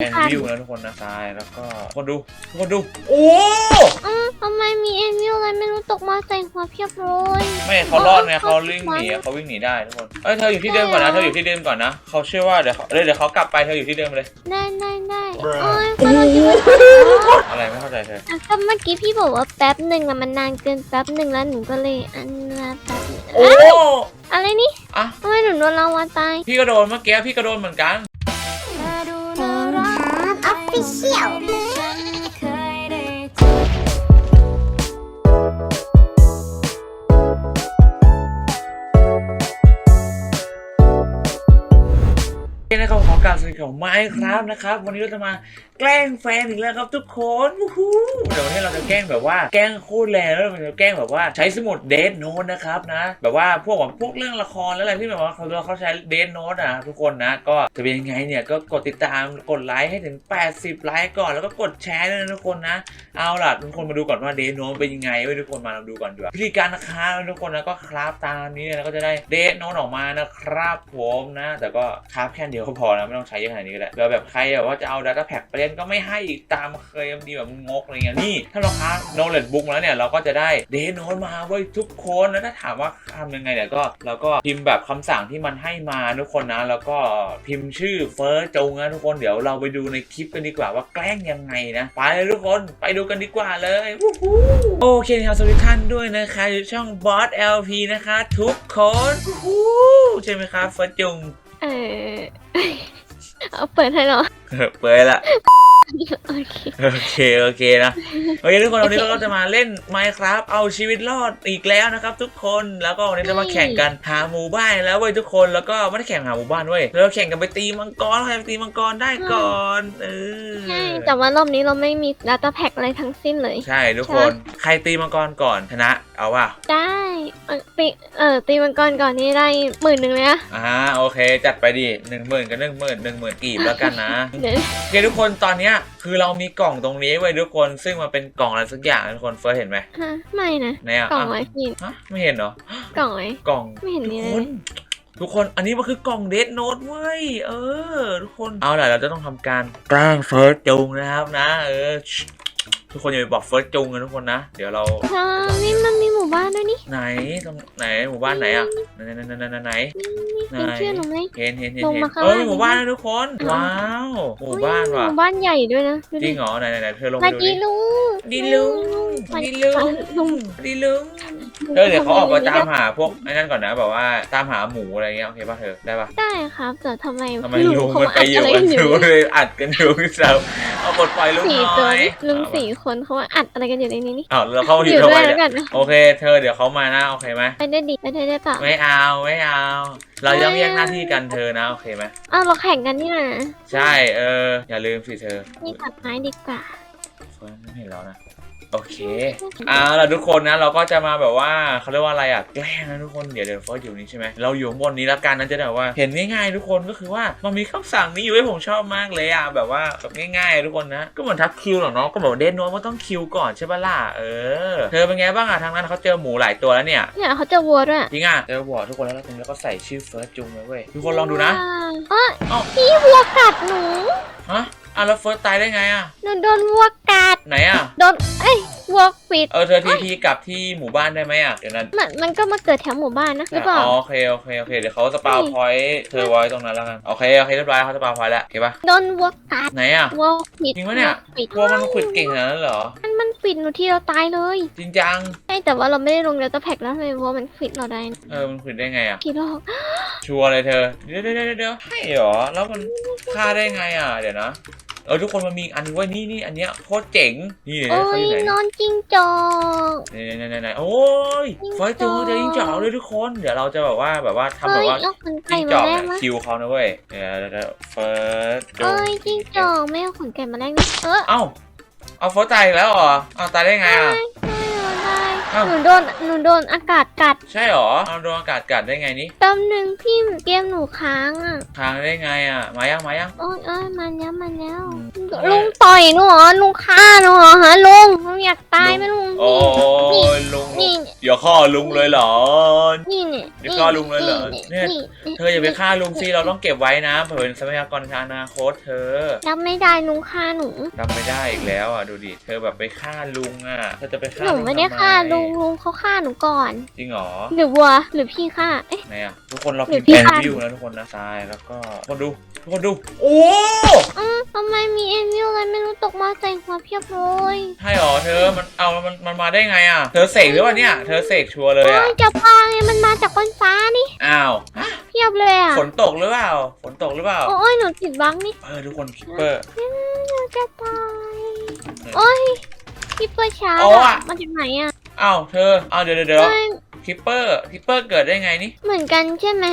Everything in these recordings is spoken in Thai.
แอนวิวนะทุกคนนะตายแล้วก็ทุกคนดูทุกคนดู โอ้อืมทำไมมีเอ็นวิวอะไรไม่รู้ตกมาใส่หัวเพียบเลยไม่เขารอดไงเขาวิ่งหนีอะเขาวิ่งหนีได้ทุกคนเอ้ยเธออยู่ที่เดิมก่อนนะเธออยู่ที่เดิมก่อนนะเขาเชื่อว่าเดี๋ยวเขาเดี๋ยวเดี๋ยวเขากลับไปเธออยู่ที่เดิมเลย ได้ได้ได้โอ้ยก็เราจะไปอะไรไม่เข้าใจเธออะก็เมื่อกี้พี่บอกว่าแป๊บหนึ่งอะมันนานเกินแป๊บหนึ่งแล้วหนูก็เลยอันละแป๊บหนึ่งโอ้ อะไรนี่อะทำไมหนูโดนรางวัลตายพี่ก็โดนเมื่อกี้พี่ก็โดนเหมือนกัน ออ ของไม้ครับนะครับ วันนี้เราจะมาแกล้งแฟนอีกแล้วครับทุกคนวู้ฮู้เดี๋ยววันนี้เราจะแกล้งแบบว่าแกล้งโคตรแรงแล้วเราจะแกล้งแบบว่าใช้สมุดเดทโน้ตนะครับนะ แบบว่าพวกแบบพวกเรื่องละครแล้วอะไรที่แบบว่าเขาเขาใช้เดทโน้ตอะทุกคนนะ ก็จะเป็นยังไงเนี่ยก็กดติดตามกดไลค์ให้ถึง 80 ไลค์ก่อนแล้วก็กดแชร์ด้วยนะทุกคนนะ เอาล่ะทุกคนมาดูก่อนว่าเดทโน้ตเป็นยังไงเว้ทุกคนมาเราดูก่อนดีกว่าวิธีการนะคะทุกคนนะก็คราฟตามนี้แล้วก็จะได้เดทโน้ตออกมานะครับผมนะ แต่ก็คราฟแค่เดียวก็พอนะไม่ต้องใช้เยอะขนาดนี้ก็ได้แล้วแบบใครแบบว่าจะเอา Data Pack ไปเล่นก็ไม่ให้อีกตามเคยดีแบบงกอะไรเงี้ยนี่ ถ้าเราคราฟ Knowledge Book มาแล้วเนี่ย เราก็จะได้เดทโน้ตมาเว้ยทุกคนแล้วถ้าถามว่าทำยังไงเนี่ยก็เราก็พิมพ์แบบคำสั่งที่มันให้มาทุกคนนะ แล้วก็พิมพ์ชื่อเฟิร์สจงนะทุกคนเดี๋ยวเราไปดูในคลิปกันดีกว่าว่าแกล้งยังไงนะ ไปเลยทุกคนไปดูกันดีกว่าเลยโอเคครับสวัสดีท่านด้วยนะคะช่อง Boss LP นะคะ ทุกคนใช่ไหมครับเฟิร์สจงเออ เอาเปิดให้เหรอเปิดละ โอเคโอเค โอเคนะโอเคทุกคนวันนี้เราก็จะมาเล่น Minecraft เอาชีวิตรอดอีกแล้วนะครับ ทุกคนแล้วก็วันนี้จะมาแข่งกันหาหมู่บ้านแล้วเว้ยทุกคนแล้วก็ไม่ได้แข่งหาหมู่บ้านเว้ยเราแข่งกันไปตีมังกรใครไปตีมังกรได้ก่อนเออใช่แต่ว่ารอบนี้เราไม่มี Data Pack อะไรทั้งสิ้นเลย ใช่ทุกคนใครตีมังกรก่อนชนะเอาว่ะได้เออตีเออตีมังกรก่อนนี่ได้หมื่นหนึ่งเลยนะอ่าโอเค จัดไปดิหนึ่งหมื่นกับหนึ่งหมื่นหนึ่งหมื่นกีบแล้วกันนะเดี๋ยวโอเคทุกคนตอนเนี้ยคือเรามีกล่องตรงนี้ไว้ทุกคน ซึ่งมันเป็นกล่องอะไรสักอย่างนะทุกคนเฟิร์สเห็นไหมฮะไม่นะไหนอะกล่องอะไว้พี่ฮะไม่เห็นเหรอ กล่องไว้กล่องไม่เห็นทุมีกเลคนยทุกคนอันนี้มันคือกล่องเดทโน e เว้ยเออ ทุกคนเอาล่ะเราจะต้องทำการแกล้งเฟิร์สจุงนะครับนะ เออชิ ทุกคนอย่าไปบอกเฟิร์สจุงนะทุกคนนะ เดี๋ยวเราเธอนี่มันมีหมู่บ้านด้วยนี่ไหนตรงไหนหมู่บ้านไหนอะไหนไหนไหนไหนไหน ไหนนี่เป็นชื่อหนูไหม เห็นเห็นเห็นลงเห็นมาข้างเอ้ยล่างหมู่บ้านนะทุกคน ว้าวหมู่บ้านหว่ะมู่บ้านใหญ่ด้วยนะดูจริดิงเหรอไหนไหนไหนเธอลงมาไปดูดีดิลุงดีลุงมาดีลุงลุงดีลุง เธอเดี๋ยวเขาออกมาตามหาพวกไอ้นั่นก่อนนะแบบว่าตามหาหมูอะไรเงี้ยโอเคป่ะเธอได้ป่ะได้ครับแต่ทำไมทำไมลุงเขามันไปอัดอยู่อะไรกักันนออยู่ยู่เลยอัดกันอยู่พี่สาวเอาปลดปล่อยลุงสี่หตัวน่อยนี่ลุงเอาสี่คนเขาว่าอัดอะไรกันอยู่ในนี้นี่อ้าวแล้วเข้ามาออยู่ยู่ทำด้ไมวยแล้วเนี่ยกันนะโอเค เธอเดี๋ยวเขามานะโอเคไหมไปได้ดิไปได้ได้เปล่าไม่เอาไม่เอา เราย่อมแยกหน้าที่กันเธอนะโอเคไหมอ้าวเราแข่งกันนี่นะใช่เอออย่าลืมสิเธอนี่ตัดไม้ดีกว่าเฟิร์นไม่เห็นแล้วนะ โอเคเอ่าล่ะทุกคนนะเราก็จะมาแบบว่าเขาเรียกว่าอะไรอะแกล้งนะทุกคนเดี๋ยวเดี๋ยวเฟิร์สอยู่นี่ใช่ไหมเราอยู่ข้างบนนี้แล้วกันนะจะได้แบบว่าเห็นง่ายๆทุกคนก็คือว่ามันมีคำสั่งนี้อยู่ให้ผมชอบมากเลยอะแบบว่าแบบง่ายๆ ทุกคนนะก็เหมือนทับคิวหรอกเนาะก็บอกเดนโนตมันต้องคิวก่อนใช่ปะล่ะเออเธอเป็นไงบ้างอะทางนั้นเขาเจอหมูหลายตัวแล้วเนี่ยเนี่ยเขาจะวัวด้วยจริงอะเจอบอกทุกคนแล้วตรงนี้แล้วก็ใส่ชื่อเฟิร์สจุงไว้เว้ยทุกคนลองดูนะอ๋อเอ้าพี่วัวกัดหนูฮะ อะแล้วเฟิร์สตายได้ไงอะ หนูโดนวัวกัด ไหนอะ โดน เอ้ยวัวควิด เออเธอทีพีกลับที่หมู่บ้านได้ไหมอะ เดี๋ยวนั้นมันมันก็มาเกิดแถวหมู่บ้านนะหรือเปล่า อ๋อโอเคโอเคโอเคเดี๋ยวเขาสปาวพอยต์เธอไว้ตรงนั้นแล้วกัน โอเคโอเคเรียบร้อยเขาสปาวพอยต์แล้วโอเคปะโดนวัวกัดไหนอะ วัวควิดจริงปะเนี่ย วัวควิดกลัวมันขวิดเก่งขนาดนั้นเหรอ มันมันควิดหนูที่เราตายเลยจริงจัง ใช่แต่ว่าเราไม่ได้ลงเดลต้าแพ็กแล้วทำไมวัวมันควิดเราได้นะเออมันขวิดได้ไงอะกี่รอบชัวร์เลยเธอ เดี๋ยวเดี๋ยวเดี๋ยวเดี๋ยวให้เหรอ แล้วมันฆ่าได้ไงอะ เดี๋ยวนะ เออทุกคนมันมีอีกอันนึงเว้ยนี่นี่อันเนี้ยโคตรเจ๋งนี่โอ้เขายอยู่ไหนนอนจิ้งจอกไหนไหนไหนไหนโอ้ยจิ้งจอกไฟจูเจอยิงจอกเลยทุกคนเดี๋ยวเราจะแบบว่าแบบว่าทำแบเอ้บยว่าเอาขนไก่จิ้งจมาอกแลเนี่กยมั้ยคิวเขานะเว้ยเดี๋ยวเดี๋ยวเดี๋ยวเฟิร์สเอ้ยจิ้งจอกไม่เอาขนไก่มาแลกนะเออเอ้าเอาเฟิร์สตายอีกแล้วเหรอเอาตายได้ไงอะไม่เอาได้เอ้าอ้าว หนูโดนหนูโดนอากาศกัดใช่หรอเอาโดนอากาศกัดได้ไงนี่แป๊บนึงพี่เกมหนูค้างอะทางได้ไงอะ มายังมายัง โอ้ยเอ้ยมันแล้วมันแล้วอืมลุงต่อยหนูเหรอลุงฆ่าหนูเหรอฮะลุงลุงอยากตายไหมลุงโอ้ยลุงนี่อย่าข้อลุงเลยเหรอ นี่เนี่ยเดี๋ยวฆ่าลุงเลยเหรอเนี่ยนี่เธออย่าไปฆ่าลุงสิเราต้องเก็บไว้นะเผื่อเป็นทรัพยากรทางอนาคตเธอรับไม่ได้ลุงฆ่าหนู ทำไม่ได้อีกแล้วอะดูดิเธอแบบไปฆ่าลุงอะเธอจะไปฆ่าหนูลุงไม่ได้ทำ ฆ่าลุงลุงเขาฆ่าหนูก่อน จริงเหรอหรือวัวหรือพี่ฆ่าเอ๊ะ ไหนอะทุกคนเราหรืพิอมพ์พี่แอนฆ่าวิวนะทุกคนนะทรายแล้วก็ทุกคนดูทุกคนดู โอ้อืมทำไมมีเอ็นวิวอะไรไม่รู้ตกมาใส่หัวเพียบเลยใช่หรอเธอมันเอามันมันมาได้ไงอะ เธอเสกหรือว่าเนี่ย เธอเสกชัวร์เลยโอ้อะยจะพังไงมันมาจากบนฟ้านี่อ้าวฮะเพียบเลยอะฝนตกหรือเปล่าฝนตกหรือเปล่าโอ้ยหนูติดบังนี่เออทุกคนคิปเปอร์ อืมหนูจะตายโอ้ยพี่เปิดช้าเอาอะมาจากไหนอะ อ้าวเธออ้าวเดี๋ยวเดี๋ยวเดี๋ยวเอ้ยคิปเปอร์คิปเปอร์เกิดได้ไงนี่ เหมือนกันใช่ไหม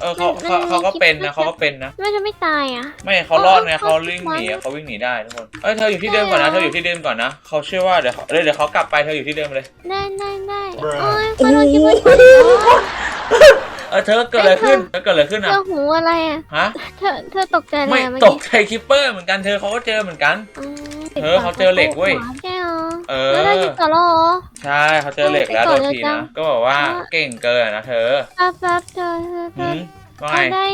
เออเขามันเขามันเขาก็มีเป็น Keeper นะเขาก็เป็นนะไม่จะไม่ตายอะ ไม่เขารอดไงเออเขาวิ่งหนีเขาอะเขาวิ่งหนีได้ทุกคนเอ้ยเธออยู่ที่เดิมก่อนนะเธออยู่ที่เดิมก่อนนะเขาเชื่อว่าเดี๋ยวเขาเดี๋ยวเดี๋ยวเขากลับไปเธออยู่ที่เดิมเลยได้ได้ได้ Bruh โอ้ยก็โดนคิดว่าเเออเธอเกิดอะไรขึ้นเธอเกิดอะไรขึ้นจอะอหูอะไรอะฮะเธอเธอตกใจอะไรไม่อะเมื่อตกี้กใจคิปเปอร์เหมือนกันเธอเขาก็เจอเหมือนกัน อืมเออเขาเจอเหล็กเว้ย ใช่เหรอเออ แล้วได้ติดต่อแล้วเหรอ ใช่เขาเจอเหล็กแล้วเอโดอนไปทีก่อนนะเลยจ้ะก็บอกว่าเก่งเกินอะนะเธอแป๊บแป๊บเธอเธอเธหือมว่าเขาไงได้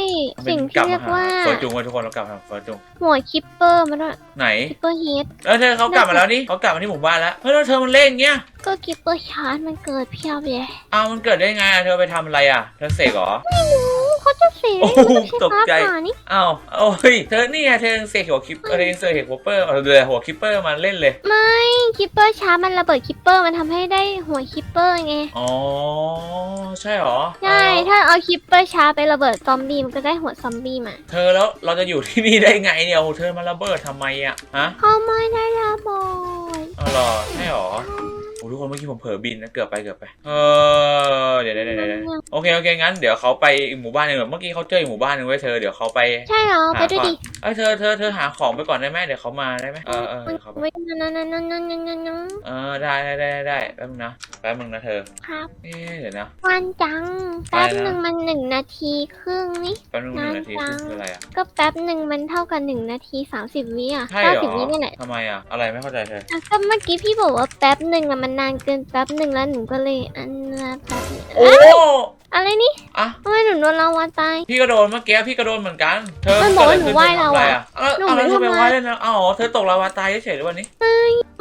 สิ่งกลัที่บเรีมายกหาว่า เฟิร์สจุงไว้ทุกคนเรากลับมาหาเฟิร์สจุงหัวคิปเปอร์มาด้วยไหน คิปเปอร์เฮดแล้วเธอเขากลับมาแล้วนี่เขากลับมาที่หมู่บ้านแล้วเฮ้ยแล้วเธอมันเล่นเงี้ยก็คิปเปอร์ชาร์จมันเกิดเพียบเลยอ้าวมันเกิดได้ไงอะเธอไปทำอะไรอะ เธอเสกเหรอ ไม่รู้ เขาจะเสียโอ้โหมันไม่ตกใจฟ้าผ่านี่อ้าวโอ้ยเธอนี่ไงเธอยังเสกหัวคิปเออเธอยังเสกหัวคิปเปอร์เอาเลยหัวคิปเปอร์มาเล่นเลย ไม่คิปเปอร์ชาร์จมันระเบิดคิปเปอร์มันทำให้ได้หัวคิปเปอร์ไง อ๋อ ใช่เหรอ ใช่ ถ้าเอาคิปเปอร์ชาร์จไประเบิดซอมบี้มันก็ได้หัวซอมบี้มา เธอแล้วเราจะอยู่ที่นี่ได้ไงเนี่ยโอ้เธอมาระเบิดทำไมอะฮะเขาไม่ได้ระเบิดเอาเหรอใช่เหรอโอ้ ทุกคนเมื่อกี้ผมเผลอบินนะเกือบไปเกือบไป เออเดี๋ยวเดี๋ยวเดี๋ยวเดี๋ยวโอเคโอเคงั้นเดี๋ยวเขาไปอีกหมู่บ้านหนึงเมื่อกี้เขาเจออีกหมู่บ้านหนึงไว้ยเธอเดี๋ยวเขาไปใช่เหรอ ไปด้วยดิเอ้ยเธอเธอเธอหาของไปก่อนได้ไหมเดี๋ยวเขามาได้ไหมเออเออเดี๋ยวเขาไปไม่นั่นนั่นนั่นนั่นนั่นนั่นนั่นเออได้ได้ได้ได้ได้แป๊บนึงนะแป๊บนึงนะเธอครับเอ๊ะเดี๋ยวนะ วันจัง แป๊บหนึ่งมันหนึ่งนาทีครึ่งนี่ แป๊บนึงหนึ่งนาทีนานจังคืออะไรอะ ก็แป๊บหนึ่งมันเท่ากับหนึ่งนาทีสามสิบวิอะใช่เหเก้ารสิบอวินี่แหละทำไมอะอะไรไม่เข้าใจเธอ อะก็เมื่อกี้พี่บอกว่าแป๊บหนึ่งอะมันนานเกินแป๊บหนึ่งแล้วหนูก็เลยอันละแป๊บหนึ่งโอ้ อะไรนี่อะทำไมหนูโดนลาวาตายพี่ก็โดนเมื่อกี้พี่ก็โดนเหมือนกัน เธอมันบอกว่าเกิดหนูว่ายขึ้ลาวาทำอะไรอะเออหนูเอาแล้วไม่เธอไปทำอะไรว่ายเล่นนะอ๋อเธอตกลาวาตายเฉยๆหรือวันนี้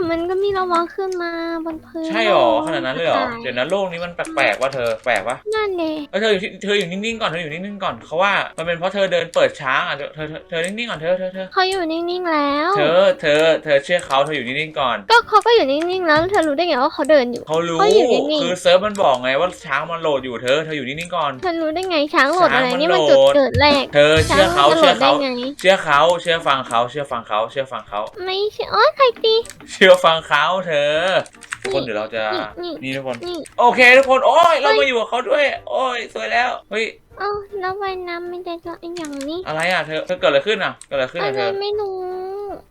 มันก็มีลาวาขึ้นมาบนพื้นใช่หรอขนาดนั้นเลยเหรอใช่เดี๋ยวนะโลกนี้มันแปลกๆว่าเธอแปลกปะนั่นเลยเออเธออยู่ที่เธออยู่นิ่งๆก่อนเธออยู่นิ่งๆก่อนเขาว่ามันเป็นเพราะเธอเดินเปิดช้างอะเธอเธอเธอเธอนิ่งๆก่อนเธอเธอเธอเขาอยู่นิ่งๆแล้ว เธอเธอเธอเชื่อเขาเธออยู่นิ่งๆก่อน ก็เขาก็อยู่นิ่งๆแล้วเธอรู้ได้ไงว่าเขาเดินอยู่เขารู้เขาอยู่นิ่งๆคือเซิร์ฟมันบอกไงว่าช้างมันโหลดอยู่เธอเธออยู่นิ่งๆก่อน เธอรู้ได้ไงช้างโหลดอะไรช้างมันนี่มันโหลจุดดเกิดแรกเธอเชื่อเขาช้างเชื่อมันจะโหลดเขาได้ไงเชื่อเขาเชื่อฟังเขาเชื่อฟังเขาเชื่อฟังเขาไม่ใช่โอ๊ยใครตี เชื่อฟังเขาเธอทุกคนเดี๋ยวเราจะนี่ นี่ทุกคน นี่โอเคทุกคนโอ้ยเราเฮ้มายอยู่กับเขาด้วย โอ้ยสวยแล้วเฮ้ยเอ้าแล้วว่ายน้ำไม่ได้ก็อย่างนี้อะไรอะเธอเธอเกิดอะไรขึ้นอะเกิดอะไรขึ้นอะอะไรเธอไม่รู้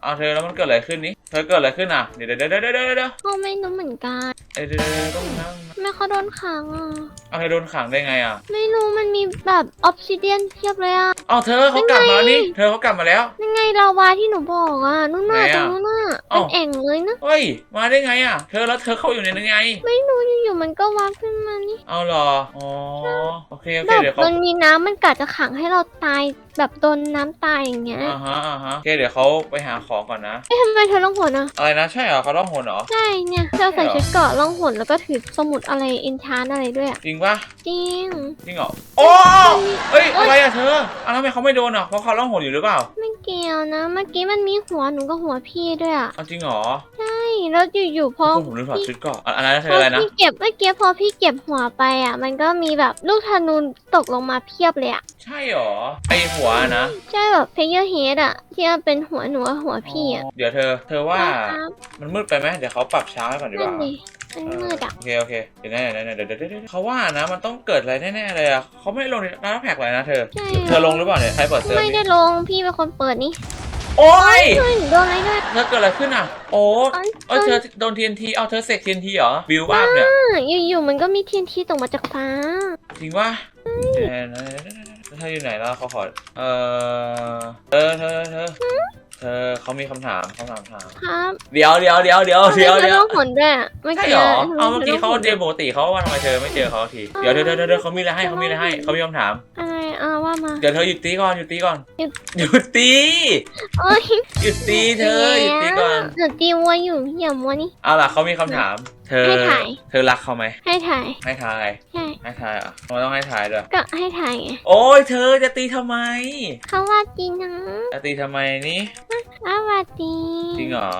เอาเธอแล้วมันเกิดอะไรขึ้นนี่เธอเกิดอะไรขึ้นอะเดี๋ยวเดี๋ยวเดี๋ยวเดี๋ยวเดี๋ยวเดี๋ยวเขาไม่รู้เหมือนกันเดี๋ยวเดี๋ยวเดี๋ยวต้องนั่งทำ ไม่เขาโดนขังอะ เอาเธอโดนขังได้ไงอะไม่รู้มันมีแบบออฟซิเดียนเทียบเลยอะ เอาเธอเขากลับมาแล้วนี่ เธอเขากลับมาแล้ว ยังไงลาวาที่หนูบอกอะนู่นน่ะไหนตรอะงนู้นน่ะเอ้า เป็นแอ่งเลยนะ เฮ้ย มาได้ไงอะ เธอแล้วเธอเข้าอยู่ในนั้นไง ไม่รู้อยู่ๆมันก็วาร์ปขึ้นมานี่เอาเหรอ อ๋อ โอเค โอแบเคบเดี๋ยวเขามันมีน้ำมันกัดจะขังให้เราตาย แบบโดนน้ำตายอย่างเงี้ยอ่าฮะอ่าฮะโอเคเดี๋ยวเขาไปหาของก่อนนะ เอ๊ะทำไมเธอล่องหนอะ อะไรนะใช่เหรอเขาต้องหนเหรอ ใช่เนี่ยเธอใส่ใช่เหรอชุดเกราะล่องหนแล้วก็ถือสมุดอะไรเอนชานอะไรด้วยอะจริงปะจริง จริงเหรอโอ้เอ้ยอะไรอะเธออ้าวแล้วทำไมเขาไม่โดนอะเพราะเขาต้องหนอยู่หรือเปล่า ไม่เกี่ยวนะ เมื่อกี้มันมีหัวหนูกับหัวพี่ด้วยอะ เอาจริงเหรอ ใช่ แล้วอยู่ๆพอพวกผมลืมถอดชุดก่อนอะอะไรนะเธพอออะไรนะ พี่เก็บเมื่อกี้พอพี่เก็บหัวไปอะ มันก็มีแบบลูกธนูตกลงมาเพียบเลยอะ ใช่เหรอไอหัวนะใช่แบบเพเยอร์เฮดอะ ที่มันเป็นหัวหนูกับหัวพี่อะเดี๋ยวเธอ เธอว่าครับมันมืดไปไหมเดี๋ยวเขาปรับช้าให้ก่อนดีกนั่นว่าดิมันมืดอะ โอเคโอเคเดี๋ยวนะเดี๋ยวนะเดี๋ยวเดี๋ยวเดี๋ยวเดี๋ยวเขาว่านะมันต้องเกิดอะไรแน่ๆเลยอะเขาไม่ลงในร้านแพ็กเลยนะเธอ ใช่ เธอลงหรือเปล่าเนี่ยใครเปิดเซิร์ฟไม่ได้นี่ลงพี่เป็นคนเปิดนี่ โอ้ยเฮ้ยหนูโดนอะไรด้วย เธอเกิดอะไรขึ้นอะ โอ้เอ้ย เอ้ยเธอโดน TNT เอาเธอเสก TNT เหรอบิวอัพเนี่ย อ่าอยู่ๆมันก็มีทีนทีตกมาจากฟ้า จริงวะเดี๋ยวนะเธออยู่ไหนแล้วเขาขอเออเธอเธอเธอเธอเขามีคำถามคำถามถามครับเดี๋ยวเดี๋ยวเดี๋ยวเดี๋ยวทำไมเดี๋ยวเธอเดี๋ยวต้องหนด้วยอะเมื่อใช่กี้เหรอทำไเอาเมื่อกี้เขาธต้งหนเจอปกติเขาว่าทำไมเธอไม่เจอเขาทีเดี๋ยวเดี๋ยวเดี๋ยวเดี๋ยวเขามีอะไรให้เขามีอะไรให้เขามีคำถาม อะไร อ่าว่ามา เดี๋ยวเธอหยุดตีก่อนหยุดตีก่อนหยุด หยุดตีโอ้ยหยุดตีเธอหยุดตีก่อนหนูตีวัวอยู่อย่ามัวนี่เอาล่ะเขามีคำถาม เธอให้ถ่าย เธอรักเขาไหมให้ถ่ายให้ทายใช่ ให้ทายอะทำไมต้องให้ทายด้วยก็ให้ถ่ายไงโอ้ยเธอจะตีทำไม เขาว่าดีนะจะตีทำไมนี่เขาว่าดีจริงเหรอ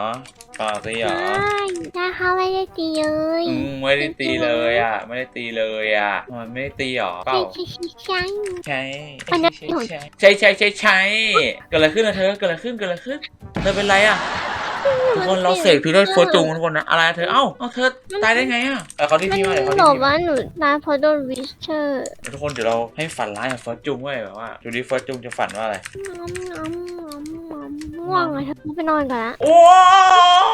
เปล่าตีเหรอใช่แต่เขาไม่ได้ตีเลยอืมไม่ได้ตีเลยอะ ไม่ได้ตีเลยอะทำไมไม่ได้ตีหรอเปล่า ใช่ใช่ใช่ ใช่ใช่อันนั้นใช่ใช่ใช่ใช่ใช่เกิดอะไรขึ้นอะเธอเกิดอะไรขึ้นเกิดอะไรขึ้น เธอเป็นไรอะ ทุกคนเราเสกพี่ด้วยโฟร์จูงทุกคนนะอะไรอะเธอเอ้าเอ้าเธอตายได้ไงอะเออเขาที่มันพี่มาเดี๋ยวเขาบที่อกพี่ว่ามาหนูตายเพราะโดนวิชเชอร์ทุกคนเดี๋ยวเราให้ฝันร้ายกับเฟิร์สจุงไว้แบบว่าดูดิเฟิร์สจุงจะฝันว่าอะไรงอมงอมงอมงอมง่วงเลยเธอไปนอนก่อนละว้า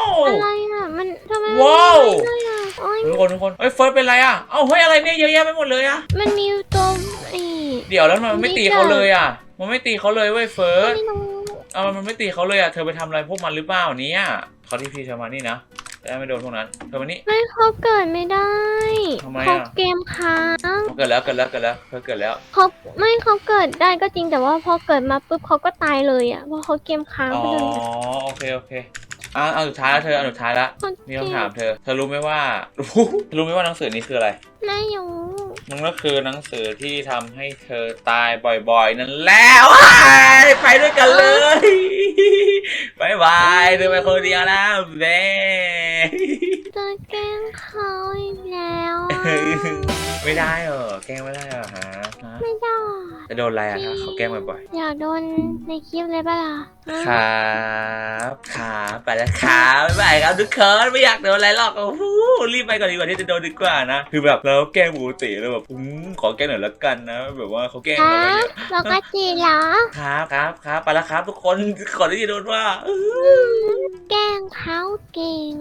วอะไรอะมันทำไมมันว้าว ไม่ได้อะโอ้ยทุกคนทุกคนเฮ้ยเฟิร์สเป็นไรอะเอ้าเฮ้ยอะไรเนี่ยเยอะแยะไปหมดเลยอะมันมีตัวไอ้เดี๋ยวแล้วมันไม่ตีเขาเลยอะมันไม่ตีเขาเลยเว้ยเฟิร์ส ไม่รู้ เอามันไม่ตีเขาเลยอะ เธอไปทำอะไรพวกมันหรือเปล่าเนี่ยเขาที่พี่เธอมานี่นะจะได้ไม่โดนพวกนั้น เธอมานี่ ไม่เขาเกิดไม่ได้ทำไมอะ เขาเกมค้างเกิดแล้วเกิดแล้วเกิดแล้ว เธอเกิดแล้ว เขาไม่เขาเกิดได้ก็จริงแต่ว่าพอเกิดมาปุ๊บเขาก็ตายเลยอะเพราะเขาเกมค้างอ๋อ ไปเลยโอเค โอเคอะเอาสุดท้ายแล้วเธอเอาสุดท้ายแล้วเขามีคำถามเธอ เธอรู้ไหมว่า รู้ไหมว่าหนังสือนี้คืออะไร ไม่รู้ มันก็คือหนังสือที่ทำให้เธอตายบ่อยๆ นั่นแล้วไปด้วยกันเลยบายบายเธอไปคนเดียวแล้วเบ้จะแกล้งเขาอีกแล้วอะ ไม่ได้เหรอแกล้งไม่ได้เหรอฮะฮะไม่ได้จะโดนอะไรอะถ้าเขาแกล้งบ่อยอยากโดนในคลิปเลยปะล่ะๆครับครับไปแล้วครับบ๊ายบายครับทุกคนไม่อยากโดนอะไรหรอกโอ้โหรีบไปก่อนดีกว่าที่จะโดนดีกว่านะคือแบบเราแกล้งปกติแล้วแบบอืมขอแกล้งหน่อยละกันนะ แบบว่าเขาแกล้งคเรารัไปบเนี่ย ปกติเหรอ ครับครับครับไปแล้วครับทุกคนก่อนที่จะโดนว่า แกล้งเขาเก่ง